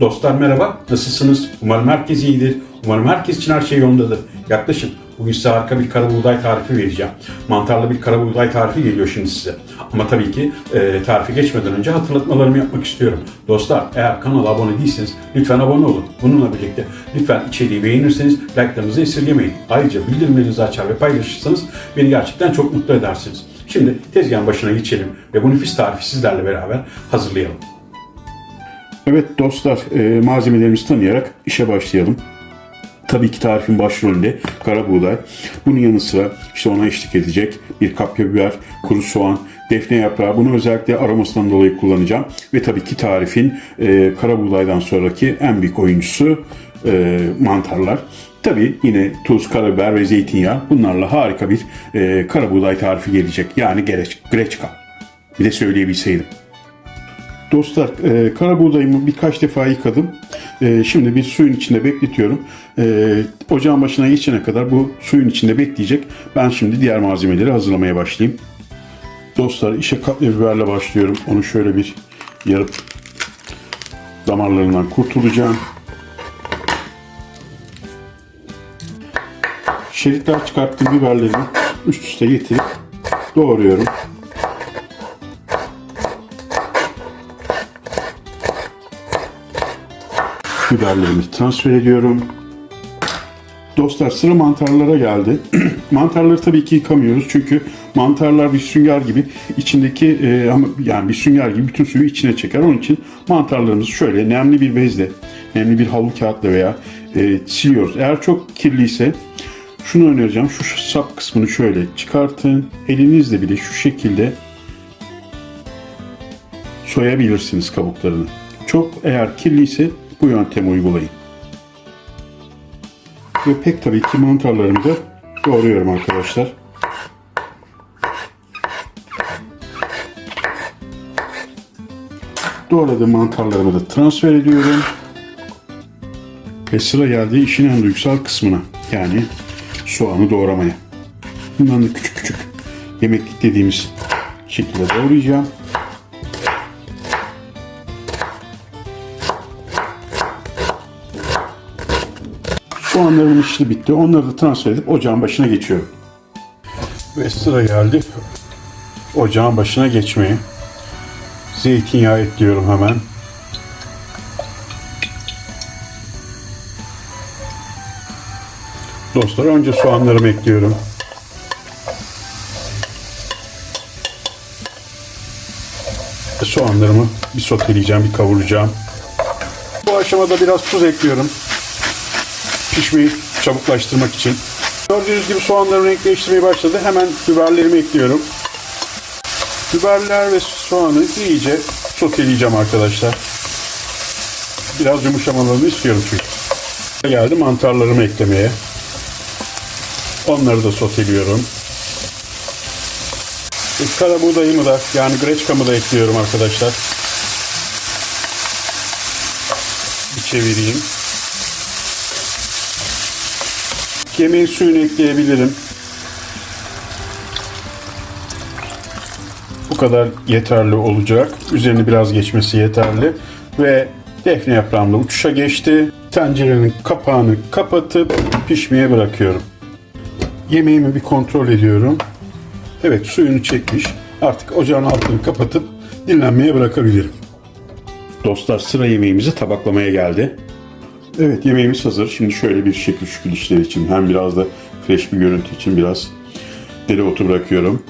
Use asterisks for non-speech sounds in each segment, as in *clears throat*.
Dostlar merhaba, nasılsınız? Umarım herkes iyidir. Umarım herkes için her şey yolundadır. Yaklaşın. Bugün size harika bir kara buğday tarifi vereceğim. Mantarlı bir kara buğday tarifi geliyor şimdi size. Ama tabii ki e, tarifi geçmeden önce hatırlatmalarımı yapmak istiyorum. Dostlar eğer kanala abone değilseniz lütfen abone olun. Bununla birlikte lütfen içeriği beğenirseniz like'larınızı esirgemeyin. Ayrıca bildirimlerinizi açar ve paylaşırsanız beni gerçekten çok mutlu edersiniz. Şimdi tezgahın başına geçelim ve bu nefis tarifi sizlerle beraber hazırlayalım. Evet dostlar, e, malzemelerimizi tanıyarak işe başlayalım. Tabii ki tarifin başrolünde kara buğday. Bunun yanı sıra işte ona eşlik edecek bir kapya biber, kuru soğan, defne yaprağı. Bunu özellikle aromasından dolayı kullanacağım. Ve tabii ki tarifin e, kara buğdaydan sonraki en büyük oyuncusu e, mantarlar. Tabii yine tuz, karabiber ve zeytinyağı. Bunlarla harika bir e, kara buğday tarifi gelecek. Yani gereç, greçka. Bir de söyleyebilseydim. Dostlar, e, kara buğdayımı birkaç defa yıkadım. E, şimdi bir suyun içinde bekletiyorum. E, ocağın başına geçene kadar bu suyun içinde bekleyecek. Ben şimdi diğer malzemeleri hazırlamaya başlayayım. Dostlar, işe kapya biberle başlıyorum. Onu şöyle bir yarıp damarlarından kurtulacağım. Şeritler çıkarttığım biberlerimi üst üste getirip doğruyorum. Biberlerimi transfer ediyorum. Dostlar sıra mantarlara geldi. *clears throat* Mantarları tabii ki yıkamıyoruz çünkü mantarlar bir sünger gibi içindeki e, ama yani bir sünger gibi bütün suyu içine çeker. Onun için mantarlarımızı şöyle nemli bir bezle, nemli bir havlu kağıtla veya e, siliyoruz. Eğer çok kirliyse şunu önereceğim. Şu, sap kısmını şöyle çıkartın. Elinizle bile şu şekilde soyabilirsiniz kabuklarını. Çok eğer kirliyse bu yöntemi uygulayın. Ve pek tabii ki mantarlarımı da doğruyorum arkadaşlar. Doğradığım mantarlarımı da transfer ediyorum. Ve sıra geldi işin en duygusal kısmına. Yani soğanı doğramaya. Bundan da küçük küçük yemeklik dediğimiz şekilde doğrayacağım. Soğanlarımın işi bitti. Onları da transfer edip ocağın başına geçiyorum. Ve sıra geldi ocağın başına geçmeye. Zeytinyağı ekliyorum hemen. Dostlar önce soğanlarımı ekliyorum. Soğanlarımı bir soteleyeceğim, bir kavuracağım. Bu aşamada biraz tuz ekliyorum pişmeyi çabuklaştırmak için. Gördüğünüz gibi soğanlarım renkleştirmeye başladı. Hemen biberlerimi ekliyorum. Biberler ve soğanı iyice soteleyeceğim arkadaşlar. Biraz yumuşamalarını istiyorum çünkü. Geldi mantarlarımı eklemeye. Onları da soteliyorum. E, Kara buğdayımı da yani greçkamı da ekliyorum arkadaşlar. Bir çevireyim. Yemeğin suyunu ekleyebilirim. Bu kadar yeterli olacak. Üzerini biraz geçmesi yeterli. Ve defne yaprağım da uçuşa geçti. Tencerenin kapağını kapatıp pişmeye bırakıyorum. Yemeğimi bir kontrol ediyorum. Evet suyunu çekmiş. Artık ocağın altını kapatıp dinlenmeye bırakabilirim. Dostlar sıra yemeğimizi tabaklamaya geldi. Evet yemeğimiz hazır. Şimdi şöyle bir şekil şükür işler için hem biraz da fresh bir görüntü için biraz dereotu bırakıyorum.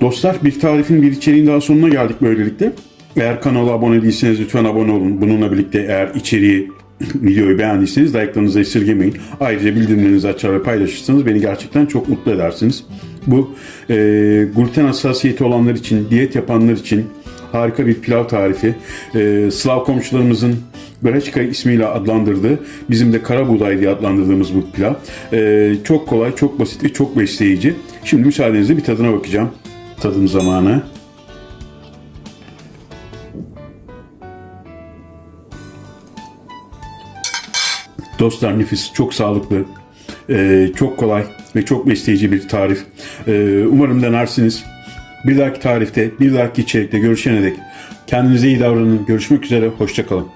Dostlar bir tarifin bir içeriğin daha sonuna geldik böylelikle. Eğer kanala abone değilseniz lütfen abone olun. Bununla birlikte eğer içeriği *laughs* videoyu beğendiyseniz like'larınızı esirgemeyin. Ayrıca bildirimlerinizi açar ve paylaşırsanız beni gerçekten çok mutlu edersiniz. Bu e, gluten hassasiyeti olanlar için, diyet yapanlar için harika bir pilav tarifi. E, Slav komşularımızın Greçka ismiyle adlandırdığı, bizim de kara buğday diye adlandırdığımız bu pilav. E, çok kolay, çok basit ve çok besleyici. Şimdi müsaadenizle bir tadına bakacağım. Tadım zamanı. Dostlar nefis, çok sağlıklı, e, çok kolay ve çok besleyici bir tarif. E, umarım denersiniz. Bir dahaki tarifte, bir dahaki içerikte görüşene dek kendinize iyi davranın. Görüşmek üzere, hoşçakalın.